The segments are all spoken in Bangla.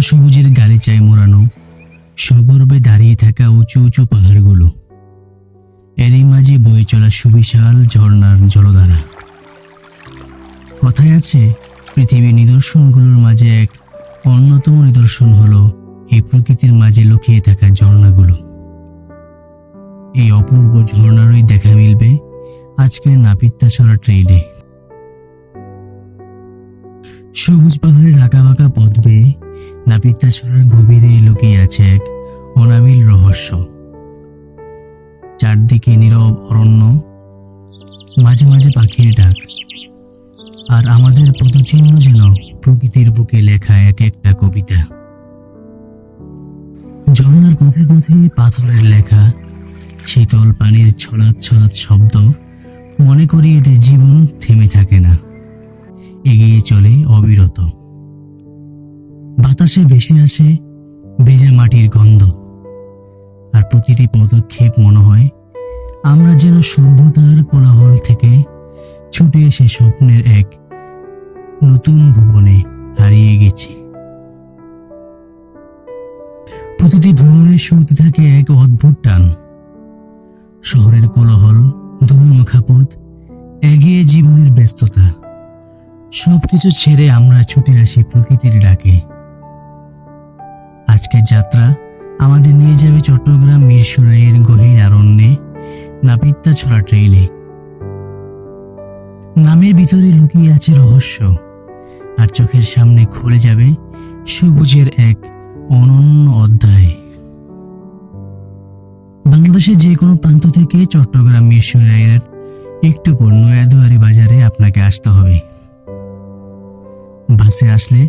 সবুজের গালিচায় মোড়ানো। সগর্বে দাঁড়িয়ে থাকা উঁচু উঁচু পাহাড়গুলো। এরই মাঝে বয়ে চলা সুবিশাল ঝর্ণার জলধারা। কথায় আছে, পৃথিবীর নিদর্শনগুলোর মাঝে এক অন্যতম নিদর্শন হলো এই প্রকৃতির মাঝে লুকিয়ে থাকা ঝর্ণাগুলো। এই অপূর্ব ঝর্ণারই দেখা মিলবে আজকের নাপিত্তাছড়া ট্রেইলে সবুজ পাহাড়ের আঁকা বাঁকা পথ বেয়ে নাপিত্তাছড়ার গভীরে লুকিয়ে আছে এক অনাবিল রহস্য। চারদিকে নীরব অরণ্য, মাঝে মাঝে পাখির ডাক, আর আমাদের পদচিহ্ন যেন প্রকৃতির বুকে লেখা এক একটা কবিতা। ঝর্ণার পথে পথে পাথরের লেখা, শীতল পানির ছলাৎ ছলাৎ শব্দ, মনে করিয়ে দেয় জীবন থেমে থাকে না। এগিয়ে চলে অবিরত। বাতাসে ভেসে আসে ভেজা মাটির গন্ধ। আর প্রতিটি পদক্ষেপ মনে হয়, আমরা যেন সভ্যতার কোলাহল থেকে ছুটে এসে স্বপ্নের এক নতুন ভুবনে হারিয়ে গেছি। প্রতিটি ভ্রমণের শুরুতে থাকে এক অদ্ভুত টান। শহরের কোলাহল ধুলোমাখা পথ এগিয়ে জীবনের ব্যস্ততা, সবকিছু ছেড়ে আমরা ছুটে আসি প্রকৃতির ডাকে। আজকের যাত্রা আমাদের নিয়ে যাবে চট্টগ্রাম মিরসরাইয়ের গভীর আরণ্যে নাপিত্তা ছড়া ট্রেইলে। নামের ভিতরে লুকিয়ে আছে রহস্য, আর চোখের সামনে খুলে যাবে সবুজের এক অনন্য অধ্যায়। বাংলাদেশের যে কোনো প্রান্ত থেকে চট্টগ্রাম মিরসরাইয়ের একটু পর নয়াদুয়ারি বাজারে আপনাকে আসতে হবে। বাসে আসলে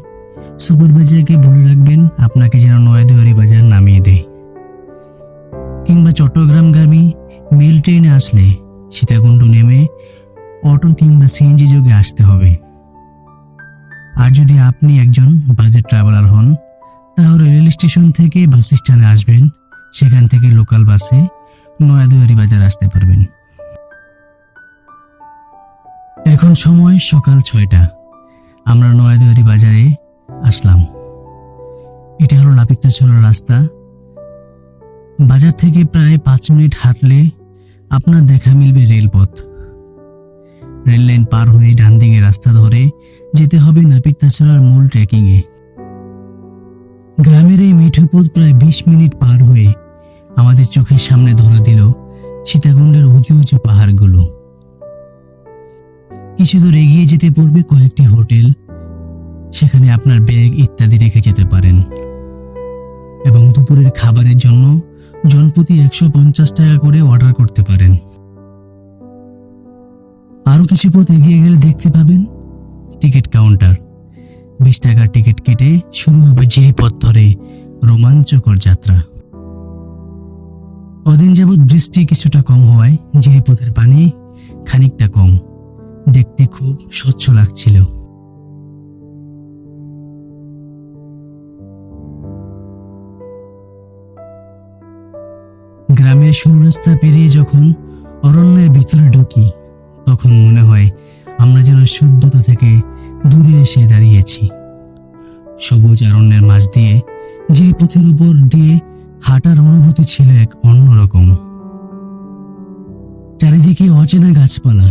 সুপারভাইজারকে বলে রাখবেন, আপনাকে যেন নয়াদুয়ারি বাজার নামিয়ে দেয়। কিংবা চট্টগ্রামগামী মেল ট্রেনে আসলে সীতাকুণ্ড নেমে অটো কিংবা সিএনজি যোগে আসতে হবে। আর যদি আপনি একজন বাজেট ট্রাভেলার হন, তাহলে রেল স্টেশন থেকে বাস স্ট্যান্ডে আসবেন, সেখান থেকে লোকাল বাসে নয়াদুয়ারি বাজার আসতে পারবেন। এখন সময় সকাল ছয়টা। আমরা নয়াদুয়ারি বাজারে আসলাম। এটা হলো নাপিত্তাছড়ার রাস্তা। বাজার থেকে প্রায় পাঁচ মিনিট হাঁটলে আপনার দেখা মিলবে রেলপথ। রেল লাইন পার হয়ে ডান দিকে রাস্তা ধরে যেতে হবে নাপিত্তাছড়ার মূল ট্রেকিংয়ে। গ্রামের এই মিঠু পথ প্রায় বিশ মিনিট পার হয়ে আমাদের চোখের সামনে ধরা দিল সীতাকুণ্ডের উঁচু উঁচু পাহাড়গুলো। কিছু দূর এগিয়ে যেতে পড়বে কয়েকটি হোটেল সেখানে আপনার ব্যাগ ইত্যাদি রেখে যেতে পারেন। এবং দুপুরের খাবারের জন্য জনপ্রতি একশো পঞ্চাশ টাকা করে অর্ডার করতে পারেন। আরও কিছু পথ এগিয়ে গেলে দেখতে পাবেন টিকিট কাউন্টার। বিশ টাকার টিকিট কেটে শুরু হবে জিরিপথ ধরে রোমাঞ্চকর যাত্রা। কদিন যাবৎ বৃষ্টি কিছুটা কম হওয়ায় জিরিপথের পানি খানিকটা কম। দেখতে খুব স্বচ্ছ লাগছিল। গ্রামের সরু রাস্তা পেরিয়ে যখন অরণ্যের ভিতরে ঢুকি, তখন মনে হয় আমরা যেন সভ্যতা থেকে দূরে এসে দাঁড়িয়েছি। সবুজ অরণ্যের মাঝ দিয়ে যে পথের উপর দিয়ে হাঁটার অনুভূতি ছিল এক অন্যরকম চারিদিকে অচেনা গাছপালা,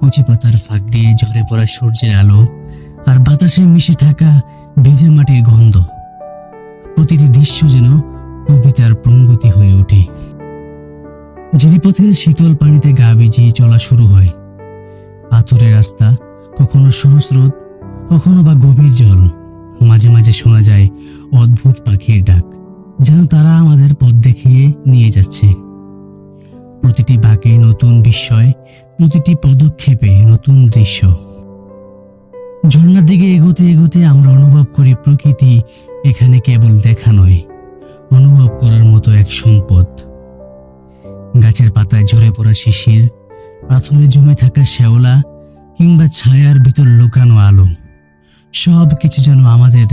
কচি পাতার ফাঁক দিয়ে ঝরে পড়া সূর্যের আলো আর বাতাসে মিশে থাকা ভেজা মাটির গন্ধ। প্রতিটি দৃশ্য যেন কবিতার প্রঙ্গতি ওঠে শীতল পানিতে গা ভিজিয়ে চলা শুরু হয়, পাথরের রাস্তা কখনো সরু স্রোত, কখনো বা গভীর জল। মাঝে মাঝে শোনা যায় অদ্ভুত পাখির ডাক, যেন তারা আমাদের পথ দেখিয়ে নিয়ে যাচ্ছে। প্রতিটি বাঁকে নতুন বিস্ময়, প্রতিটি পদক্ষেপে নতুন দৃশ্য। ঝর্ণার দিকে এগোতে এগোতে আমরা অনুভব করি প্রকৃতি এখানে কেবল দেখা নয়, অনুভব করার মতো এক সম্পদ। গাছের পাতায় ঝরে পড়া শিশির, পাথরে জমে থাকা শ্যাওলা কিংবা ছায়ার ভিতর লুকানো আলো। সব কিছু যেন আমাদের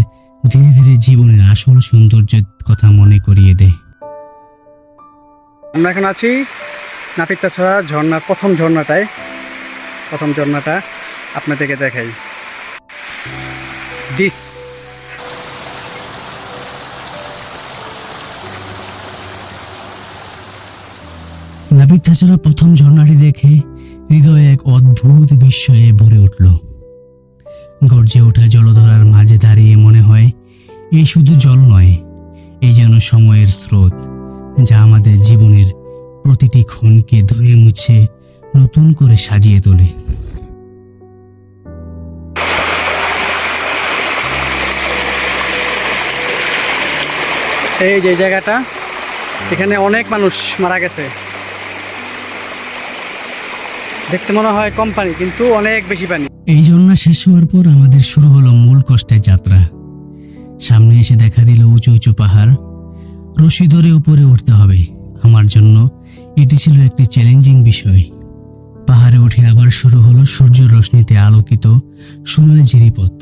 ধীরে ধীরে জীবনের আসল সৌন্দর্যের কথা মনে করিয়ে দেয়। আমরা এখন আছি নাপিতাছড়া ঝর্ণার প্রথম ঝর্ণাটায়। প্রথম ঝর্ণাটা আপনাদেরকে দেখাই। ডিস নাপিতাছড়া প্রথম ঝর্ণাটি দেখে হৃদয়ে এক অদ্ভুত বিস্ময়ে ভরে উঠল। গর্জে ওঠা জলধরার মাঝে দাঁড়িয়ে মনে হয়, এই শুধু জল নয়, এই যেন সময়ের স্রোত, যা আমাদের জীবনের প্রতিটি ক্ষণকে ধুয়ে মুছে নতুন করে সাজিয়ে তোলে। এই যে জায়গাটা, এখানে অনেক মানুষ মারা গেছে। দেখতে মনে হয় কম পানি, কিন্তু অনেক বেশি পানি। এই ঝর্ণা শেষ হওয়ার পর আমাদের শুরু হলো মূল কষ্টের যাত্রা। সামনে এসে দেখা দিল উঁচু উঁচু পাহাড়। রশি ধরে উপরে উঠতে হবে। আমার জন্য এটি ছিল একটি চ্যালেঞ্জিং বিষয়। পাহাড়ে উঠে আবার শুরু হলো সূর্য রশ্মিতে আলোকিত সোনালি জিরিপথ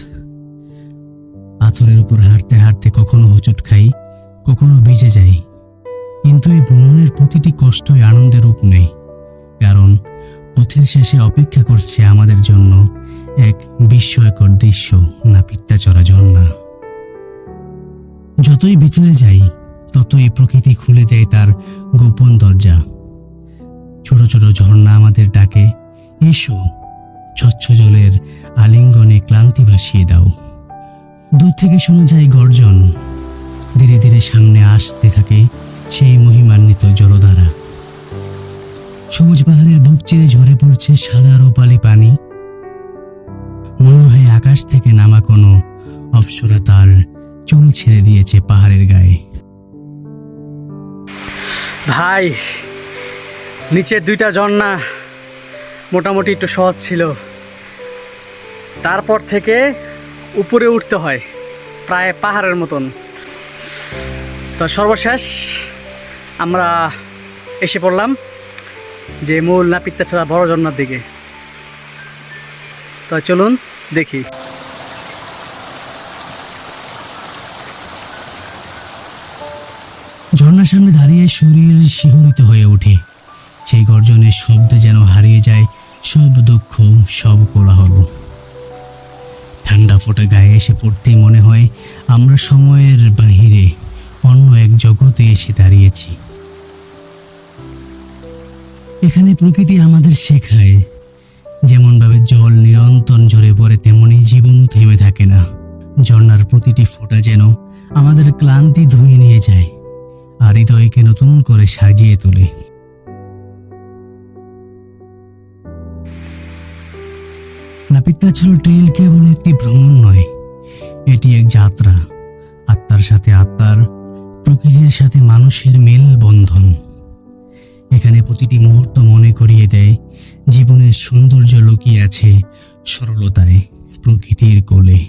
পাথরের উপর হাঁটতে হাঁটতে কখনো হোঁচট খাই, কখনো ভিজে যাই। কিন্তু এই ভ্রমণের প্রতিটি কষ্টই আনন্দের রূপ নেই কারণ পথের শেষে অপেক্ষা করছে আমাদের জন্য এক বিস্ময়কর দৃশ্য নাপিত্তা চড়া ঝর্ণা যতই ভিতরে যাই, ততই প্রকৃতি খুলে দেয় তার গোপন দরজা। ছোট ছোট ঝর্ণা আমাদের ডাকে, এসো স্বচ্ছ জলের আলিঙ্গনে ক্লান্তি ভাসিয়ে দাও। দূর থেকে শোনা যায় গর্জন। ধীরে ধীরে সামনে আসতে থাকে সেই মহিমান্বিত জলধারা। সবুজ পাহাড়ের বুক চিরে ঝরে পড়ছে সাদা রূপালি পানি। মনে হয় আকাশ থেকে নামা কোনো অপসরা তার চুল ছেড়ে দিয়েছে পাহাড়ের গায়ে। ভাই নিচের দুইটা ঝর্ণা মোটামুটি একটু সহজ ছিল। তারপর থেকে উপরে উঠতে হয়, প্রায় পাহাড়ের মতন। তো সর্বশেষ আমরা এসে পড়লাম। যে মূল নাপিত্তা ছাড়া বড় ঝর্ণার দিকে। তো চলুন দেখি। ঝর্ণার সামনে দাঁড়িয়ে শরীর শিহরিত হয়ে ওঠে। সেই গর্জনের শব্দে যেন হারিয়ে যায় সব দুঃখ, সব কোলাহল। ঠান্ডা ফোটা গায়ে এসে পড়তেই মনে হয় আমরা সময়ের বাহিরে অন্য এক জগতে এসে দাঁড়িয়েছি। এখানে প্রকৃতি আমাদের শেখায়। যেমনভাবে জল নিরন্তর ঝরে পড়ে তেমনি জীবনও থেমে থাকে না। ঝর্ণার প্রতিটি ফোঁটা যেন আমাদের ক্লান্তি ধুয়ে নিয়ে যায় আর হৃদয়কে নতুন করে সাজিয়ে তোলে। নাপিতাছড় ট্রেল কেবল একটি ভ্রমণ নয়, এটি এক যাত্রা। আত্মার সাথে আত্মার, প্রকৃতির সাথে মানুষের মেল বন্ধন এখানে প্রতিটি মুহূর্ত মনে করিয়ে দেয় জীবনের সৌন্দর্য লুকিয়ে আছে সরলতায় প্রকৃতির কোলে।